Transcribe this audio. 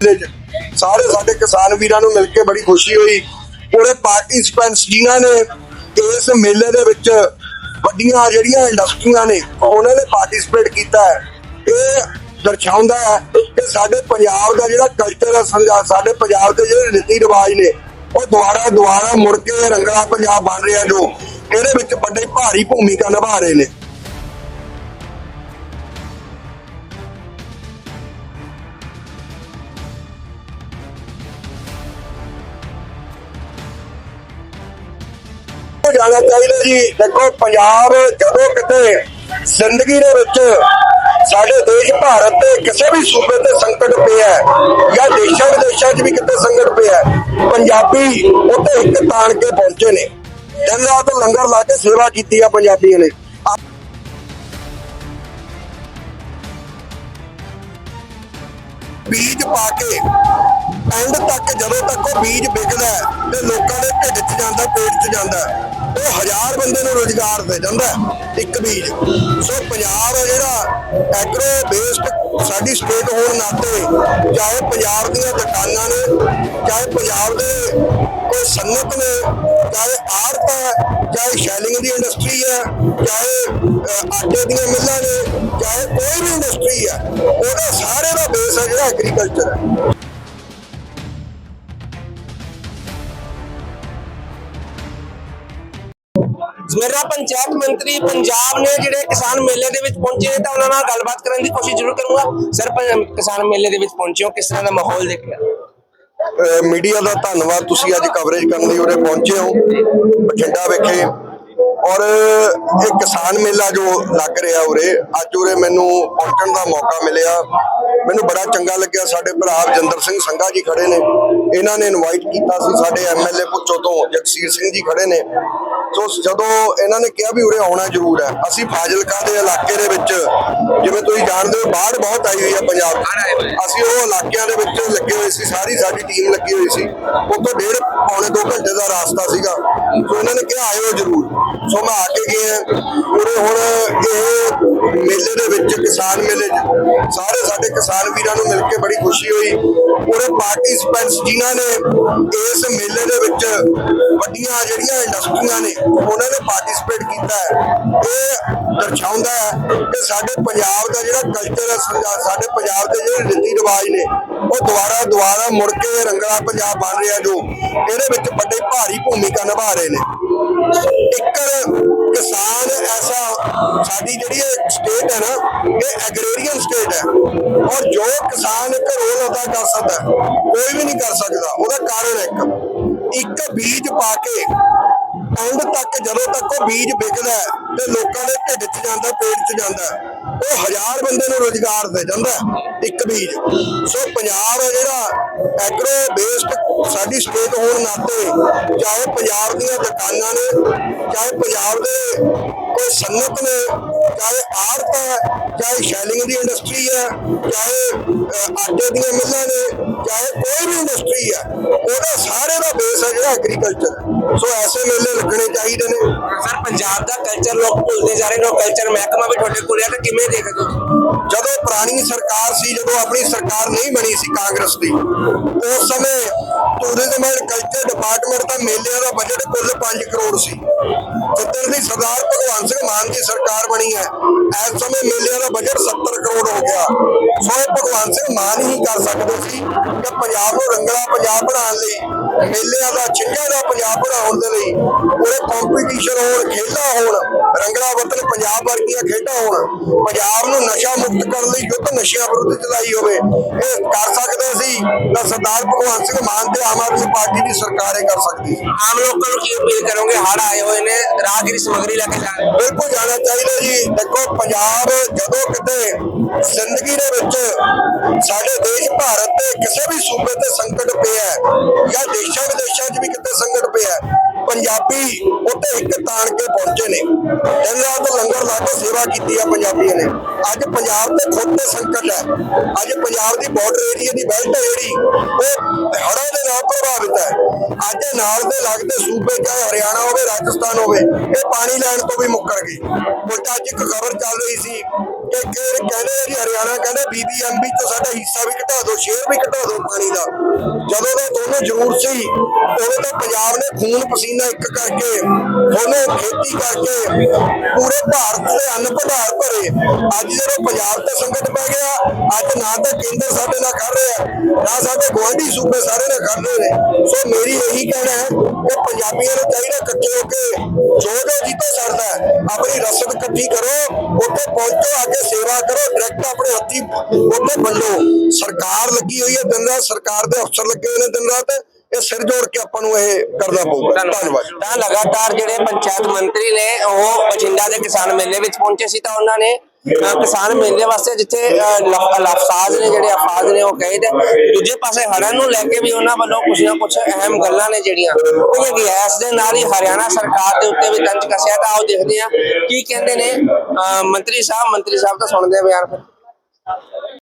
ਦੇ ਸਾਰੇ ਸਾਡੇ ਕਿਸਾਨ ਵੀਰਾਂ ਨੂੰ ਮਿਲ ਕੇ ਬੜੀ ਖੁਸ਼ੀ ਹੋਈ। ਪੂਰੇ ਪਾਰਟਿਸਪੈਂਟਸ ਜਿਨ੍ਹਾਂ ਨੇ ਇਸ ਮੇਲੇ ਦੇ ਵਿੱਚ ਵੱਡੀਆਂ ਜਿਹੜੀਆਂ ਇੰਡਸਟਰੀਆਂ ਨੇ, ਉਹਨਾਂ ਨੇ ਪਾਰਟਿਸਿਪੇਟ ਕੀਤਾ ਹੈ। ਇਹ ਦਰਸਾਉਂਦਾ ਹੈ ਕਿ ਸਾਡੇ ਪੰਜਾਬ ਦਾ ਜਿਹੜਾ ਕਲਚਰ ਹੈ ਸੰਜਾ ਸਾਡੇ ਪੰਜਾਬ ਦੇ ਜਿਹੜੇ ਰੀਤੀ ਰਿਵਾਜ ਨੇ, ਉਹ ਦੁਬਾਰਾ ਦੁਬਾਰਾ ਮੁੜ ਕੇ ਰੰਗਲਾ ਪੰਜਾਬ ਬਣ ਰਿਹਾ ਜੋ ਇਹਦੇ ਵਿੱਚ ਵੱਡੇ ਭਾਰੀ ਭੂਮਿਕਾ ਨਿਭਾ ਰਹੇ ਨੇ। ਹੋ ਜਾਣਾ ਚਾਹੀਦਾ ਜੀ। ਦੇਖੋ, ਪੰਜਾਬ ਜਦੋਂ ਕਿਤੇ ਜ਼ਿੰਦਗੀ ਦੇ ਵਿੱਚ ਸਾਡੇ ਦੇਸ਼ ਭਾਰਤ ਦੇ ਕਿਸੇ ਵੀ ਸੂਬੇ ਤੇ ਸੰਕਟ ਪਿਆ ਜਾਂ ਦੇਸ਼ਾਂ ਵਿਦੇਸ਼ਾਂ 'ਚ ਵੀ ਕਿਤੇ ਸੰਕਟ ਪਿਆ ਪੰਜਾਬੀ ਉੱਤੇ ਇੱਕ ਤਾਣ ਕੇ ਪਹੁੰਚੇ ਨੇ। ਦਿਨ ਰਾਤ ਲੰਗਰ ਲਾ ਕੇ ਸੇਵਾ ਕੀਤੀ ਆ ਪੰਜਾਬੀਆਂ ਨੇ। ਬੀਜ ਪਾ ਕੇ ਐਂਡ ਤੱਕ ਜਦੋਂ ਤੱਕ ਉਹ ਬੀਜ ਵਿਕਦਾ ਤੇ ਲੋਕਾਂ ਦੇ ਢਿੱਡ 'ਚ ਜਾਂਦਾ, ਪੇਟ 'ਚ ਜਾਂਦਾ ਉਹ ਹਜ਼ਾਰ ਬੰਦੇ ਨੂੰ ਰੋਜ਼ਗਾਰ ਦੇ ਜਾਂਦਾ ਇੱਕ ਬੀਜ। ਸੋ ਪੰਜਾਬ ਜਿਹੜਾ ਐਗਰੋ ਬੇਸਡ ਸਾਡੀ ਸਟੇਟ ਹੋਣ ਨਾਤੇ ਚਾਹੇ ਪੰਜਾਬ ਦੀਆਂ ਦੁਕਾਨਾਂ ਨੇ, ਚਾਹੇ ਪੰਜਾਬ ਦੇ ਕੋਈ ਸਨਅਤ ਨੇ, ਚਾਹੇ ਆੜਤ ਹੈ, ਚਾਹੇ ਸ਼ੈਲਿੰਗ ਦੀ ਇੰਡਸਟਰੀ ਹੈ, ਚਾਹੇ ਆਟੇ ਦੀਆਂ ਮਿੱਲਾਂ ਨੇ, ਚਾਹੇ ਕੋਈ ਵੀ ਇੰਡਸਟਰੀ ਹੈ, ਉਹਦਾ ਸਾਰੇ ਦਾ ਬੇਸ ਹੈ ਜਿਹੜਾ ਐਗਰੀਕਲਚਰ ਹੈ। ਮੇਰਾ ਪੰਚਾਇਤ ਮੰਤਰੀ ਪੰਜਾਬ ਨੇ ਜਿਹੜੇ ਕਿਸਾਨ ਮੇਲੇ ਦੇ ਵਿੱਚ ਪਹੁੰਚੇ ਤਾਂ ਉਹਨਾਂ ਨਾਲ ਗੱਲਬਾਤ ਕਰਨ ਦੀ ਕੋਸ਼ਿਸ਼ ਜ਼ਰੂਰ ਕਰੂੰਗਾ। ਸਰ ਕਿਸਾਨ ਮੇਲੇ ਦੇ ਵਿੱਚ ਪਹੁੰਚੇ ਹੋ, ਕਿਸ ਤਰ੍ਹਾਂ ਦਾ ਮਾਹੌਲ ਦੇਖਿਆ? ਮੀਡੀਆ ਦਾ ਧੰਨਵਾਦ, ਤੁਸੀਂ ਅੱਜ ਕਵਰੇਜ ਕਰਨ ਲਈ ਉਰੇ ਪਹੁੰਚੇ ਹੋ। ਬਠਿੰਡਾ ਵਿਖੇ ਔਰ ਇਹ ਕਿਸਾਨ ਮੇਲਾ ਜੋ ਲੱਗ ਰਿਹਾ ਉਰੇ ਅੱਜ ਉਰੇ ਮੈਨੂੰ ਪਹੁੰਚਣ ਦਾ ਮੌਕਾ ਮਿਲਿਆ। ਮੈਨੂੰ ਬੜਾ ਚੰਗਾ ਲੱਗਿਆ। ਸਾਡੇ ਭਰਾ ਵਜਿੰਦਰ ਸਿੰਘ ਸੰਘਾ ਜੀ ਖੜੇ ਨੇ। ਇਹਨਾਂ ਨੇ ਇਨਵਾਈਟ ਕੀਤਾ ਸੀ। ਸਾਡੇ ਐਮਐਲਏ ਪੁੱਛੋ ਤੋਂ ਜਗਸੀਰ ਸਿੰਘ ਜੀ ਖੜੇ ਨੇ। ਸੋ ਜਦੋਂ ਇਹਨਾਂ ਨੇ ਕਿਹਾ ਵੀ ਉਰੇ ਆਉਣਾ ਜ਼ਰੂਰ ਹੈ ਅਸੀਂ ਫਾਜ਼ਿਲਕਾ ਦੇ ਇਲਾਕੇ ਦੇ ਵਿੱਚ ਜਿਵੇਂ ਤੁਸੀਂ ਜਾਣਦੇ ਹੋ ਬਾੜ ਬਹੁਤ ਆਈ ਹੋਈ ਹੈ ਪੰਜਾਬ। ਅਸੀਂ ਉਹ ਇਲਾਕਿਆਂ ਦੇ ਵਿੱਚ ਲੱਗੇ ਹੋਏ ਸੀ। ਸਾਰੀ ਸਾਡੀ ਟੀਮ ਲੱਗੀ ਹੋਈ ਸੀ। ਉੱਥੋਂ ਡੇਢ ਪੌਣੇ 2 ਘੰਟੇ ਦਾ ਰਾਸਤਾ ਸੀਗਾ। ਸੋ ਇਹਨਾਂ ਨੇ ਕਿਹਾ ਆਇਓ ਜ਼ਰੂਰ। ਸੋ ਮੈਂ ਕੇ ਗਏ ਪੂਰੇ ਹੁਣ ਇਹ ਮੇਲੇ ਦੇ ਵਿੱਚ ਕਿਸਾਨ ਮੇਲੇ ਸਾਰੇ ਸਾਡੇ ਕਿਸਾਨ ਵੀਰਾਂ ਨੂੰ ਮਿਲ ਕੇ ਬੜੀ ਖੁਸ਼ੀ ਹੋਈ। ਪੂਰੇ ਪਾਰਟਿਸਪੈਂਟਸ ਜਿਨ੍ਹਾਂ ਨੇ ਇਸ ਮੇਲੇ ਦੇ ਵਿੱਚ ਵੱਡੀਆਂ ਜਿਹੜੀਆਂ ਇੰਡਸਟਰੀਆਂ ਨੇ, ਉਹਨਾਂ ਨੇ ਪਾਰਟਿਸਿਪੇਟ ਕੀਤਾ ਹੈ। ਇਹ ਦਰਸਾਉਂਦਾ ਹੈ ਕਿ ਸਾਡੇ ਪੰਜਾਬ ਦਾ ਜਿਹੜਾ ਕਲਚਰ ਹੈ ਸਾਡੇ ਪੰਜਾਬ ਦੇ ਜਿਹੜੇ ਰੀਤੀ ਰਿਵਾਜ ਨੇ, ਉਹ ਦੁਬਾਰਾ ਦੁਬਾਰਾ ਮੁੜ ਕੇ ਰੰਗਲਾ ਪੰਜਾਬ ਬਣ ਰਿਹਾ ਜੋ ਇਹਦੇ ਵਿੱਚ ਵੱਡੇ ਭਾਰੀ ਭੂਮਿਕਾ ਨਿਭਾ ਰਹੇ ਨੇ। ਇੱਕ ਕਿਸਾਨ ਐਸਾ, ਸਾਡੀ ਜਿਹੜੀ ਸਟੇਟ ਹੈ ਨਾ, ਇਹ ਐਗਰੀਰੀਅਨ ਸਟੇਟ ਹੈ। ਔਰ ਜੋ ਕਿਸਾਨ ਇੱਕ ਰੋਲ ਅਦਾ ਕਰ ਸਕਦਾ ਕੋਈ ਵੀ ਨਹੀਂ ਕਰ ਸਕਦਾ। ਉਹਦਾ ਕਾਰਨ ਇੱਕ। ਇੱਕ ਬੀਜ ਪਾ ਕੇ ਐਂਡ ਤੱਕ ਜਦੋਂ ਤੱਕ ਉਹ ਬੀਜ ਵਿਕਦਾ ਤੇ ਲੋਕਾਂ ਦੇ ਢਿੱਡ 'ਚ ਜਾਂਦਾ, ਪੇਟ 'ਚ ਜਾਂਦਾ ਉਹ ਹਜ਼ਾਰ ਬੰਦੇ ਨੂੰ ਰੋਜ਼ਗਾਰ ਦੇ ਜਾਂਦਾ ਇੱਕ ਬੀਜ। ਸੋ ਪੰਜਾਬ ਹੈ ਜਿਹੜਾ ਐਗਰੋ ਬੇਸਡ ਸਾਡੀ ਸਟੇਟ ਹੋਣ ਨਾਤੇ ਚਾਹੇ ਪੰਜਾਬ ਦੀਆਂ ਦੁਕਾਨਾਂ ਨੇ, ਚਾਹੇ ਪੰਜਾਬ ਦੇ ਕੋਈ ਸੰਨਤ ਨੇ, ਚਾਹੇ ਆੜਤ ਹੈ, ਚਾਹੇ ਸ਼ੈਲਿੰਗ ਦੀ ਇੰਡਸਟਰੀ ਹੈ, ਚਾਹੇ ਆਟੇ ਦੀਆਂ ਮਿੱਲਾਂ ਨੇ, ਚਾਹੇ ਕੋਈ ਵੀ ਇੰਡਸਟਰੀ ਹੈ, ਉਹਦਾ ਹੈ ਜਿਹੜਾ ਐਗਰੀਕਲਚਰ ਸੋ ਐਸੇ ਮੇਲੇ ਲੱਗਣੇ ਚਾਹੀਦੇ ਨੇ। ਸਰ ਪੰਜਾਬ ਦਾ ਕਲਚਰ ਲੋਕ ਭੁੱਲਦੇ ਜਾ ਰਹੇ ਨੇ ਕਲਚਰ ਮਹਿਕਮਾ ਵੀ ਤੁਹਾਡੇ ਕੋਲ ਹੈ ਤਾਂ ਕਿਵੇਂ ਦੇਖਦੇ ਜਦੋਂ ਪੁਰਾਣੀ ਸਰਕਾਰ ਸੀ ਜਦੋਂ ਆਪਣੀ ਸਰਕਾਰ ਨਹੀਂ ਬਣੀ ਸੀ ਕਾਂਗਰਸ ਦੀ ਉਸ ਸਮੇਂ ਟੂਰਿਜ਼ਮ ਐਂਡ ਕਲਚਰ ਡਿਪਾਰਟਮੈਂਟ ਦਾ ਮੇਲਿਆਂ ਦਾ ਬਜਟ ਕੁੱਲ 5 ਕਰੋੜ ਸੀ। ਜਿੱਦਣ ਦੀ ਸਰਦਾਰ ਭਗਵੰਤ ਸਿੰਘ ਮਾਨ ਦੀ ਸਰਕਾਰ ਬਣੀ ਹੈ ਇਸ ਸਮੇਂ ਮੇਲਿਆਂ ਦਾ ਬਜਟ 70 ਕਰੋੜ ਹੋ ਗਿਆ। ਸੋ ਭਗਵੰਤ ਸਿੰਘ ਮਾਨ ਹੀ ਕਰ ਸਕਦੇ ਸੀ ਕਿ ਪੰਜਾਬ ਨੂੰ ਰੰਗਲਾ ਪੰਜਾਬ ਬਣਾਉਣ ਲਈ ਮੇਲਿਆਂ ਦਾ ਛਿੰਝਾਂ ਦਾ ਪੰਜਾਬ ਬਣਾਉਣ ਦੇ ਲਈ ਪੂਰੇ ਕੰਪੀਟੀਸ਼ਨ ਹੋਣ ਖੇਡਾਂ ਹੋਣ ਰੰਗਲਾ ਵਤਨ ਪੰਜਾਬ ਵਰਗੀਆਂ ਖੇਡਾਂ ਹੋਣ ਪੰਜਾਬ ਨੂੰ ਨਸ਼ਾ ਮੁਕਤ ਕਰਨ ਲਈ ਯੁੱਧ ਨਸ਼ਿਆਂ ਵਿਰੁੱਧ ਚਲਾਈ ਹੋਵੇ ਇਹ ਕਰ ਸਕਦੇ ਸੀ ਤਾਂ ਸਰਦਾਰ ਭਗਵੰਤ ਸਿੰਘ ਮਾਨ ਤੇ ਆਮ ਆਦਮੀ ਪਾਰਟੀ ਦੀ ਸਰਕਾਰ ਇਹ ਕਰ ਸਕਦੀ ਆਮ ਲੋਕਾਂ ਨੂੰ ਕੀ ਅਪੀਲ ਕਰੋਗੇ? ਹੜ ਆਏ ਹੋਏ ਨੇ ਰਾਹਗੀਰੀ ਸਮਗਰੀ ਲੈ ਕੇ ਜਾ ਰਹੇ ਨੇ। ਬਿਲਕੁਲ ਜਾਣਾ ਚਾਹੀਦਾ ਜੀ। ਦੇਖੋ ਪੰਜਾਬ ਜਦੋਂ ਕਿਤੇ ਜ਼ਿੰਦਗੀ ਦੇ ਵਿੱਚ ਸਾਡੇ ਦੇਸ਼ ਭਾਰਤ ਦੇ ਕਿਸੇ ਵੀ ਸੂਬੇ ਤੇ ਸੰਕਟ ਪਿਆ ਹੈ, ਜਾਂ ਦੇਸ਼ਾਂ ਵਿਦੇਸ਼ਾਂ 'ਚ ਵੀ ਕਿਤੇ ਸੰਕਟ ਪਿਆ ਪੰਜਾਬੀ ਉੱਤੇ ਇੱਕ ਤਾਣ ਕੇ ਪਹੁੰਚੇ ਨੇ। ਦਿਨ ਰਾਤ ਲੰਗਰ ਲਾ ਕੇ ਸੇਵਾ ਕੀਤੀ ਆ ਪੰਜਾਬੀਆਂ ਨੇ। ਅੱਜ ਪੰਜਾਬ ਤੇ ਖੁਦ ਤੇ ਸੰਕਟ ਹੈ। ਅੱਜ ਪੰਜਾਬ ਦੀ ਬਾਰਡਰ ਏਰੀਆ ਦੀ ਬੈਲਟ ਜਿਹੜੀ, ਉਹ ਹੜ੍ਹਾਂ ਦੇ ਨਾਲ ਪ੍ਰਭਾਵਿਤ ਹੈ। ਅੱਜ ਨਾਲ ਦੇ ਲੱਗਦੇ ਸੂਬੇ ਚਾਹੇ ਹਰਿਆਣਾ ਹੋਵੇ, ਰਾਜਸਥਾਨ ਹੋਵੇ, ਇਹ ਪਾਣੀ ਲੈਣ ਤੋਂ ਵੀ ਮੁੱਕਰ ਗਏ। ਉਲਟਾ ਅੱਜ ਇੱਕ ਖਬਰ ਚੱਲ ਰਹੀ ਸੀ ਕਿ ਕਿ ਕਹਿੰਦੇ ਜੀ ਹਰਿਆਣਾ ਕਹਿੰਦੇ ਬੀਬੀਐਮਬੀ ਤੋਂ ਸਾਡਾ ਹਿੱਸਾ ਵੀ ਘਟਾ ਦਿਓ ਸ਼ੇਅਰ ਵੀ ਘਟਾ ਦਿਓ ਪਾਣੀ ਦਾ। ਜਦੋਂ ਦਾ ਦੋਨੋਂ ਜ਼ਰੂਰ ਸੀ, ਉਦੋਂ ਤਾਂ ਪੰਜਾਬ ਨੇ ਖੂਨ ਪਸੀਨਾ ਇੱਕ ਕਰਕੇ, ਉਹਨੂੰ ਖੇਤੀ ਕਰਕੇ ਪੂਰੇ ਭਾਰਤ ਦੇ ਅੰਨ ਭੰਡਾਰ ਭਰੇ। ਅੱਜ ਜਦੋਂ ਪੰਜਾਬ ਤੇ ਸੰਕਟ ਪੈ ਗਿਆ, ਅੱਜ ਨਾ ਤਾਂ ਕੇਂਦਰ ਸਾਡੇ ਨਾਲ ਕਰ ਰਿਹਾ, ਨਾ ਸਾਡੇ ਗੁਆਂਢੀ ਸੂਬੇ ਸਾਰੇ ਨਾਲ ਕਰ ਰਹੇ ਨੇ। ਸੋ ਮੇਰੀ ਇਹੀ ਕਹਿਣਾ ਹੈ ਕਿ ਪੰਜਾਬੀਆਂ ਨੂੰ ਚਾਹੀਦਾ ਇਕੱਠੇ ਹੋ ਕੇ ਜੋ ਜੋ ਜਿੱਤੇ ਸਰਦਾ ਆਪਣੀ ਰਸਦ ਇਕੱਠੀ ਕਰੋ, ਉੱਥੇ ਪਹੁੰਚੋ ਅੱਗੇ ਸੇਵਾ ਕਰੋ ਡਾਇਰੈਕਟ ਆਪਣੇ ਹੱਥੀ ਉੱਥੇ ਵੰਡੋ ਸਰਕਾਰ ਲੱਗੀ ਹੋਈ ਹੈ ਦਿਨ ਰਾਤ, ਸਰਕਾਰ ਦੇ ਅਫਸਰ ਲੱਗੇ ਹੋਏ ਨੇ ਦਿਨ ਰਾਤ। ਇਹ ਸਿਰ ਜੋੜ ਕੇ ਆਪਾਂ ਨੂੰ ਇਹ ਕਰਨਾ ਪਊਗਾ। ਧੰਨਵਾਦ। ਤਾਂ ਲਗਾਤਾਰ ਜਿਹੜੇ ਪੰਚਾਇਤ ਮੰਤਰੀ ਨੇ ਉਹ ਬਠਿੰਡਾ ਦੇ ਕਿਸਾਨ ਮੇਲੇ ਵਿੱਚ ਪਹੁੰਚੇ ਸੀ ਤਾਂ ਉਹਨਾਂ ਨੇ ਕਿਸਾਨ ਮੇਲੇ ਵਾਸਤੇ ਜਿੱਥੇ ਲਫ਼ਜ਼ਾਂ ਨੇ ਜਿਹੜੇ ਅਫਾਜ਼ ਨੇ ਉਹ ਕਹੇ ਤੇ ਦੂਜੇ ਪਾਸੇ ਹੜ੍ਹਾਂ ਨੂੰ ਲੈ ਕੇ ਵੀ ਉਹਨਾਂ ਵੱਲੋਂ ਕੁਝ ਨਾ ਕੁਝ ਅਹਿਮ ਗੱਲਾਂ ਨੇ ਜਿਹੜੀਆਂ। ਕਹੀਆਂ ਗਈਆਂ ਇਸ ਦੇ ਨਾਲ ਹੀ ਹਰਿਆਣਾ ਸਰਕਾਰ ਦੇ ਉੱਤੇ ਵੀ ਤੰਜ ਕੱਸਿਆ ਤਾਂ ਆਓ ਦੇਖਦੇ ਹਾਂ। ਕੀ ਕਹਿੰਦੇ ਨੇ ਮੰਤਰੀ ਸਾਹਿਬ? ਮੰਤਰੀ ਸਾਹਿਬ ਤਾਂ ਸੁਣਦੇ ਆ ਬਿਆਨ ਫਿਰ।